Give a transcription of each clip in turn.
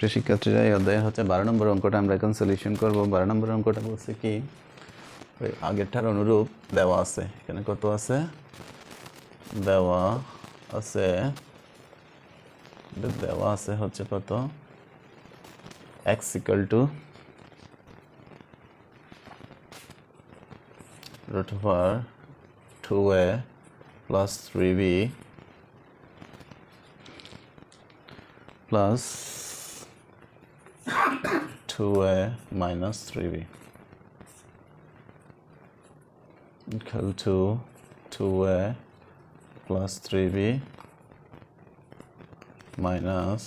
প্রিয় শিক্ষার্থীরা এই অধ্যায়ে হচ্ছে বারো নম্বর অঙ্কটা আমরা এখন সলিউশন করব। বারো নম্বর অঙ্কটা বলছে কি, ওই আগেরটার অনুরূপ দেওয়া আছে। এখানে কত আছে? দেওয়া আছে দেওয়া আছে হচ্ছে কত? X equal to root over 2a plus 3b plus 2a minus 3b equal to 2a plus 3b minus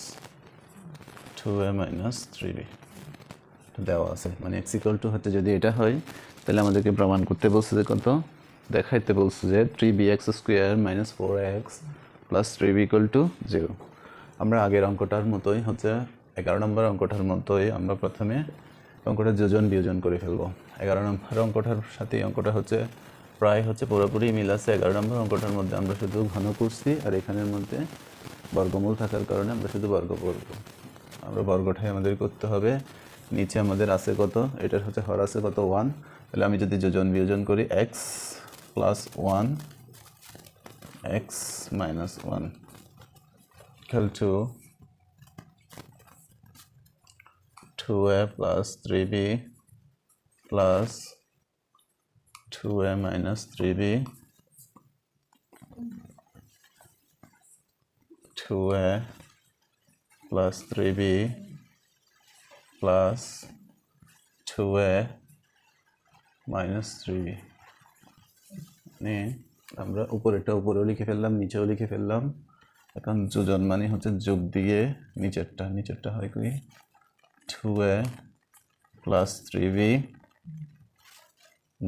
2a minus 3b দেওয়া আছে। মানে এক্স ইকুয়াল টু হতে যদি এটা হয়, তাহলে আমাদেরকে প্রমাণ করতে বলছে যে কত? দেখাইতে বলছে যে three b x square minus four x plus three b equal to zero আমরা আগের অঙ্কটার মতোই হচ্ছে এগারো নম্বর অঙ্কটার মতোই আমরা প্রথমে অঙ্কটা যোজন বিয়োজন করে ফেলব। এগারো নম্বর অঙ্কটার সাথে অঙ্কটা হচ্ছে প্রায় হচ্ছে পুরোপুরি মিল আছে। এগারো নম্বর অঙ্কটার মধ্যে আমরা শুধু ঘন করছি আর এখানের মধ্যে বর্গমূল থাকার কারণে আমরা শুধু বর্গ করব। আমরা বর্গটাই আমাদের করতে হবে। নিচে আমাদের আছে কত? এটার হচ্ছে হর আছে কত? ওয়ান তাহলে আমি যদি যোজন বিয়োজন করি x plus one x minus one equal to two a plus three b plus two a minus three b two a plus three b plus two a minus three b মানে আমরা উপরেরটা উপরেও লিখে ফেললাম, নিচেও লিখে ফেললাম। এখন যোজন মানে হচ্ছে যোগ দিয়ে নিচেরটা নিচেরটা হয় কি? Two a plus three b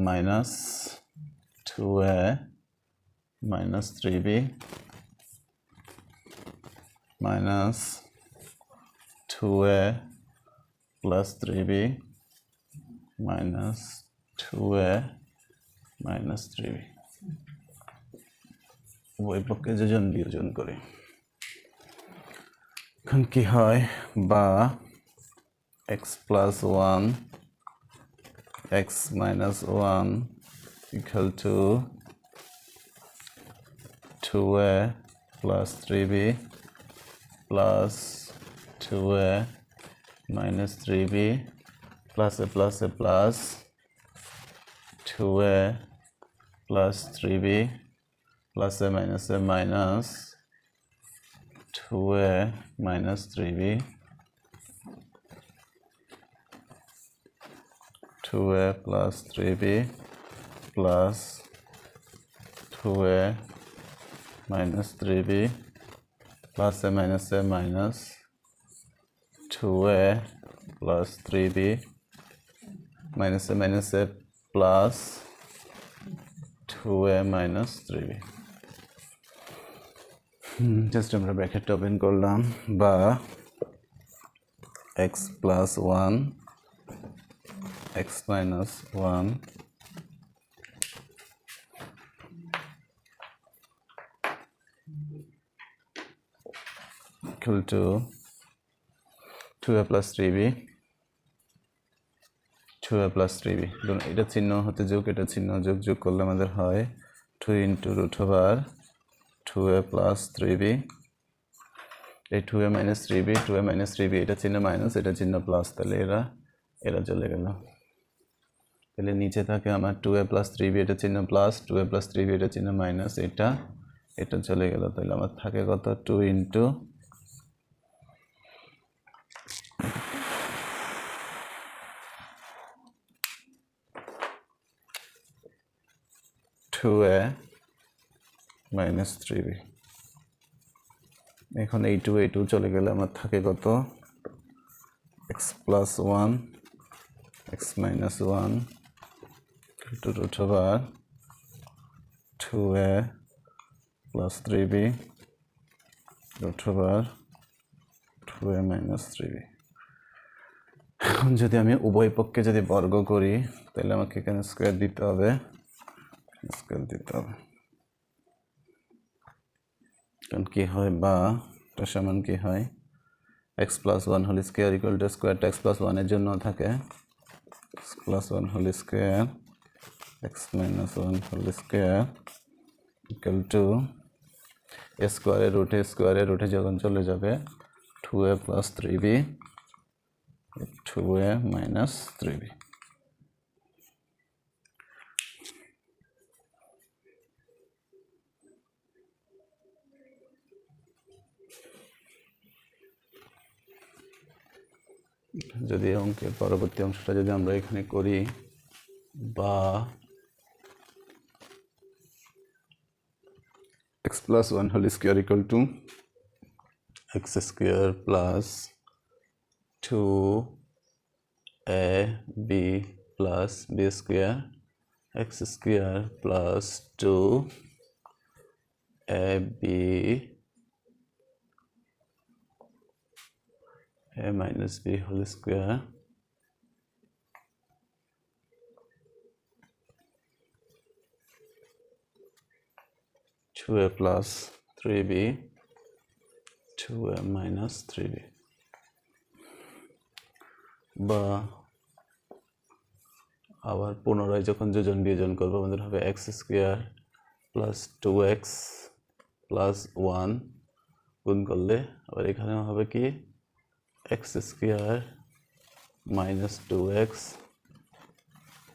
minus two a minus three b minus two a plus 3b minus 2a minus 3b উভয় পক্ষে যোজন বিয়োজন করে। এখন কি হয়? বা x plus 1 x minus 1 equal to 2a plus 3b plus 2a minus 3b plus a plus a plus 2a plus 3b plus a minus a minus 2a minus 3b 2a plus 3b plus 2a minus 3b plus a minus a minus 2a plus 3b minus a minus a plus 2a minus 3b just আমরা ব্র্যাকেটটা open করলাম বা x plus one x minus one equal to 2a plus 3b 2a plus 3b ধরুন এটা চিহ্ন হতে যোগ, এটা চিহ্ন যোগ যোগ করলে আমাদের হয় 2 into root over 2a plus 3b এই 2a minus 3b 2a minus 3b এটা চিহ্ন মাইনাস এটা চিহ্ন প্লাস তাহলে এরা এরা চলে গেল। তাহলে নিচে থাকে আমার 2a plus 3b এটা চিহ্ন প্লাস 2a plus 3b এটা চিহ্ন মাইনাস এটা এটা চলে গেল। তাহলে আমার থাকে কত? Two into two a minus three b এখন এই টু এই টু চলে গেলে আমার থাকে কত? X plus one x minus one to root over two a plus three b root over two a minus three b যদি আমি উভয় পক্ষে যদি বর্গ করি, তাহলে আমাকে এখানে স্কোয়ার দিতে হবে। স্কেল দিতে হবে। কারণ কী হয়? বা, এটা সমান কী হয়? X plus one whole square equal to স্কোয়ারটা এক্স প্লাস ওয়ানের জন্য থাকে। X plus one whole square x minus one whole square equal to স্কোয়ারের রুটে স্কোয়ারের রুটে যখন চলে যাবে two a plus three b two a minus three b যদি অঙ্কের পরবর্তী অংশটা যদি আমরা এখানে করি, বা x plus 1 whole square equal to x square plus 2 a b plus b square x square plus 2 a b a minus b whole square two a plus three b, two a minus three b. বা আবার পুনরায় যখন যোজন বিয়োজন করব, আমাদের হবে x square plus two x plus one গুণ করলে আবার এখানেও হবে কি? X square minus two x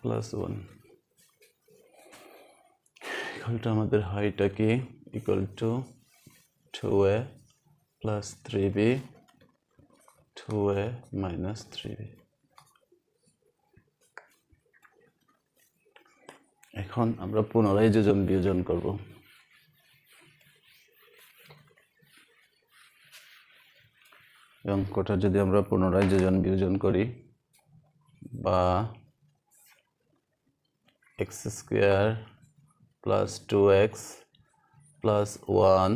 plus one equal to আমাদের হাইটা কি? Equal to two a plus three b two a minus three b এখন আমরা পুনরায় যোজন বিয়োজন করব। অঙ্কটা যদি আমরা পুনরায় যোজন বিয়োজন করি বা x square plus two x plus one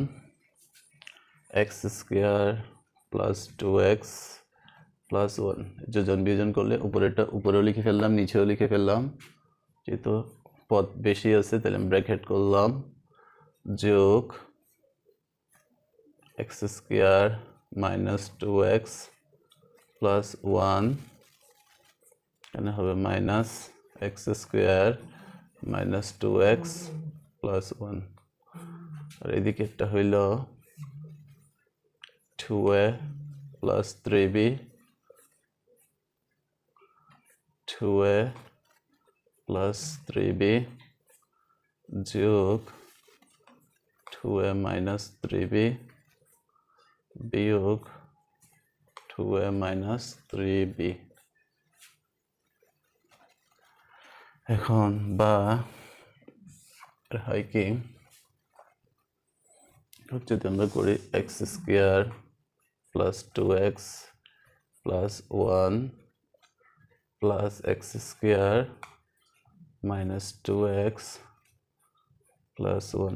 x square plus two x plus one যোজন বিয়োজন করলে উপরেরটা উপরেও লিখে ফেললাম, নিচেও লিখে ফেললাম। যেহেতু পদ বেশি আছে, তাহলে আমি ব্র্যাকেট করলাম। যোগ x square minus two x plus one এখানে হবে minus x square minus two x plus one আর এদিকেরটা হইল two a plus three b two a plus three b যোগ two a minus three b বিয়োগ two a minus three b এখন বা হয় কি? যদি আমরা করি x square plus two x plus one plus x square minus two x plus one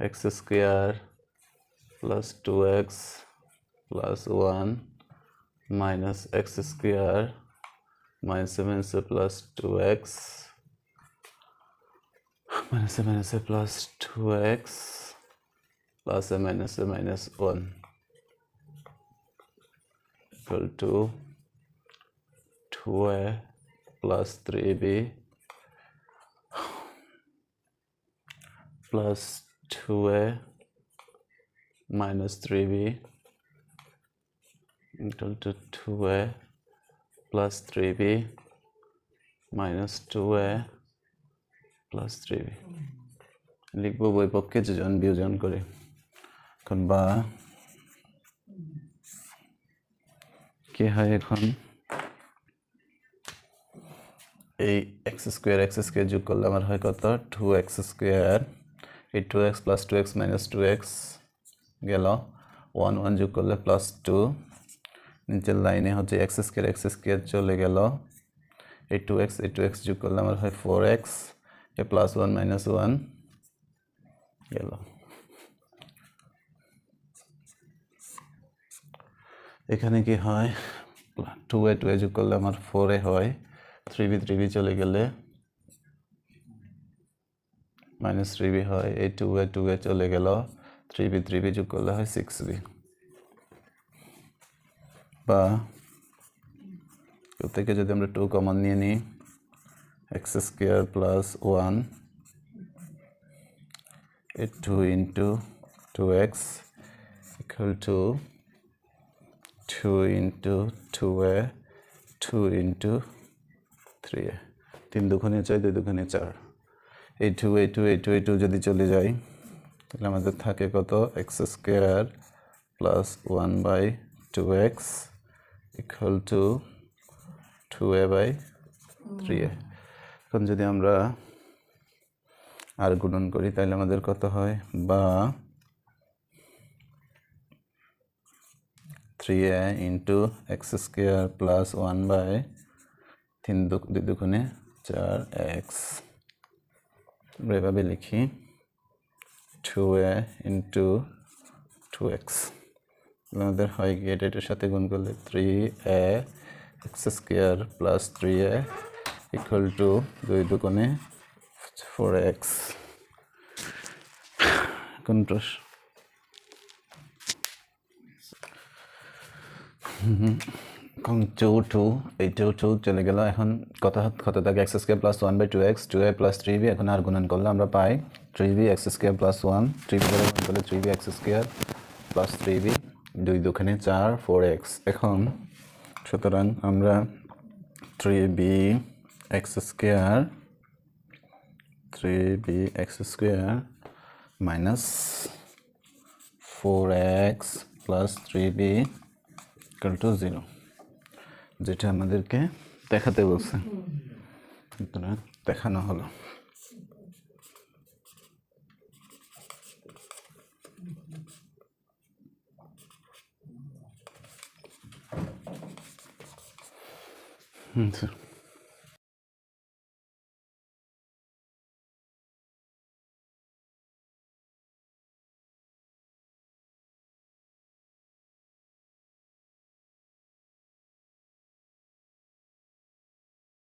x square plus 2x plus 1 minus x square minus 7 so plus 2x minus a minus a plus 2x plus a minus a minus 1 equal to 2a plus 3b plus 2a minus 3b equal to 2a plus 3b minus 2a plus 3b লিখব বই পক্ষে যোজন বিয়োজন করে। এখন বা কি হয় এখন? এই এক্স স্কোয়ার এক্স স্কোয়ার যোগ করলে আমার হয় কত? Two x square. এই two x plus two x minus two x গেল। ওয়ান ওয়ান যোগ করলে প্লাস টু নিচের লাইনে হচ্ছে এক্স স্কোয়ার এক্স স্কোয়ার চলে গেল। এই টু এক্স এই টু এক্স যোগ করলে আমার হয় four x a plus one minus one গেল। এখানে কি হয়? টু এ টু এ যোগ করলে আমার ফোর এ হয়। থ্রি বি থ্রি বি চলে গেলে মাইনাস থ্রি বি হয়। এই টু এ টু এ চলে গেল। থ্রি বি থ্রি বি যোগ করলে হয় সিক্স বি বা থেকে যদি আমরা টু কমন নিয়ে নিই x square plus one two into two x equal to two into two a two into three a তিন দুখানে চাই দুই দুখানে চার। এই টু এই টু এই টু এই টু যদি চলে যায় তাহলে আমাদের থাকে কত? X square plus one by two x equal to two a by three a এখন যদি আমরা আর গুণন করি, তাহলে আমাদের কত হয়? বা three a into x square plus one by তিন দুই দুগুণে চার এক্স এভাবে লিখি two a into two x আমাদের হয় গিয়ে এটা, এটার সাথে গুণ করলে three a x square plus three a equal to দুই দুগুণে ফোর এক্স কোন এখন টু টু এই টু টু চলে গেল। এখন কত কত থাকে x square plus one by two x two a plus three b এখন আর গুণন করলে আমরা পাই three b x square plus one three b গুণ করলে three b x square plus three b দুই দুখানে চার ফোর এক্স এখন সুতরাং আমরা three b x square three b x square minus four x plus three b equal to zero যেটা আমাদেরকে দেখাতে বলছে। দেখানো হলো। Mm,